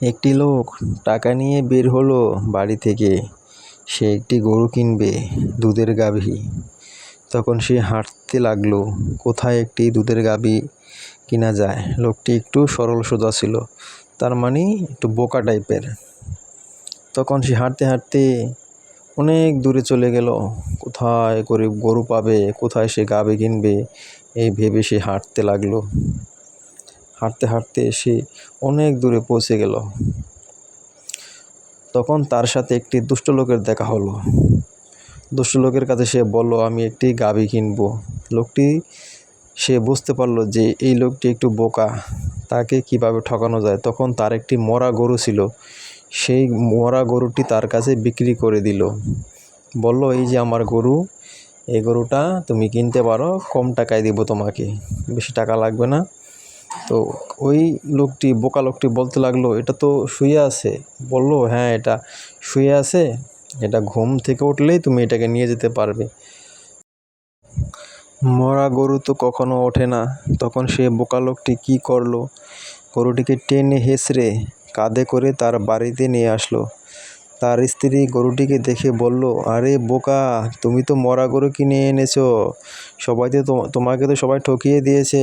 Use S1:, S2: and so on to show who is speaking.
S1: একটি লোক টাকা নিয়ে বের হলো বাড়ি থেকে। সে একটি গরু কিনবে, দুধের গাভী। তখন সে হাঁটতে লাগল, কোথায় একটি দুধের গাভী কিনা যায়? লোকটি একটু সরল সোজা ছিল, তার মানে একটু বোকা টাইপের। তখন সে হাঁটতে হাঁটতে অনেক দূরে চলে গেল, কোথায় করে গরু পাবে, কোথায় সে গাভী কিনবে, এই ভেবে সে হাঁটতে লাগল। হাঁটতে হাঁটতে সে অনেক দূরে পৌঁছে গেল। তখন তার সাথে একটি দুষ্ট লোকের দেখা হলো। দুষ্ট লোকের কাছে সে বলল, আমি একটি গাভী কিনবো। লোকটি, সে বুঝতে পারল যে এই লোকটি একটু বোকা, তাকে কীভাবে ঠকানো যায়। তখন তার একটি মরা গরু ছিল, সেই মরা গরুটি তার কাছে বিক্রি করে দিল। বলল, এই যে আমার গরু, এই গরুটা তুমি কিনতে পারো, কম টাকায় দিব তোমাকে, বেশি টাকা লাগবে না। তো ওই লোকটি, বোকা লোকটি বলতে লাগল, এটা তো শুয়ে আছে। বলল হ্যাঁ এটা শুয়ে আছে। এটা ঘুম থেকে উঠলেই তুমি এটাকে নিয়ে যেতে পারবে। মরা গরু তো কখনো ওঠে না। তখন সে বোকা লোকটি কী করল? গরুটিকে টেনে হেসড়ে কাঁধে করে তার বাড়িতে নিয়ে আসলো। তার স্ত্রী গরুটিকে দেখে বলল, আরে বোকা, তুমি তো মরা গরু কিনে এনেছো। সবাই তো তোমাকে তো সবাই ঠকিয়ে দিয়েছে।